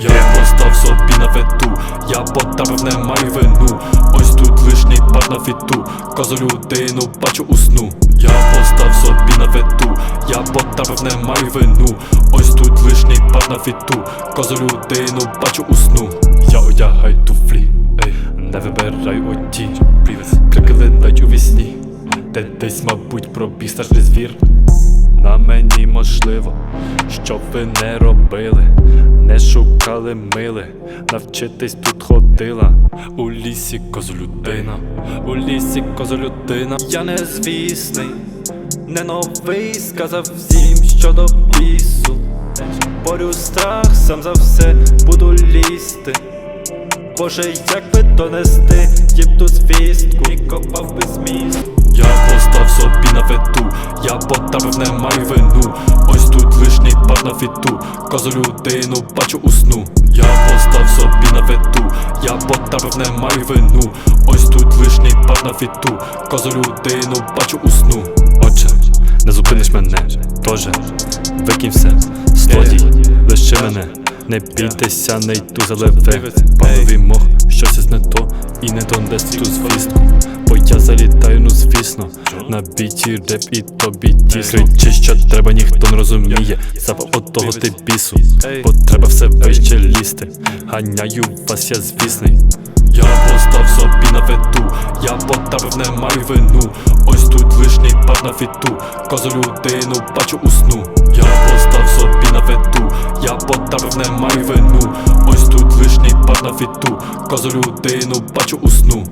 Я постав собі на вету, я потрапив, не маю вину. Ось тут лишній пар на фіту, козу людину бачу у сну. Я постав собі на вету, я потрапив, не маю вину. Ось тут лишній пар на фіту, козу людину бачу у сну. Я одягаю туфлі, ей, не вибирай оті. Крики летать у вісні, де десь, мабуть, пробіг страшний звір. На мені можливо, щоб ви не робили, не шукали мили, навчитись тут ходила. У лісі козолюдина, у лісі козолюдина. Я не звісний, не новий, сказав всім щодо бісу. Борю страх, сам за все буду лізти. Боже, як би донести їм ту звістку, і копав без місту. Я постав собі на вету, я потрапив, не маю вину. Ось тут лишній пар на фіту, козу людину бачу у сну. Я постав собі на вету, я потрапив, не маю вину. Ось тут лишній пар на фіту, козу людину бачу у сну. Отже, не зупиниш мене, тоже викинь все, злодій, лиши мене. Не бійтеся, не йду за леве Пановий мох, щось не то і не донести ту звістку залітаю, ну звісно. На біті реп і тобі тісно Кричи, що треба, ніхто не розуміє. Запав от того ти бісу. Бо треба все вище лізти. Ганяю вас, я звісний. Я постав собі на вету, я потрапив, не маю вину. Ось тут лишній пар на фіту, козу людину бачу у сну. Я постав собі на вету, я потрапив, не маю вину. Ось тут лишній пар на фіту, козу людину бачу у сну.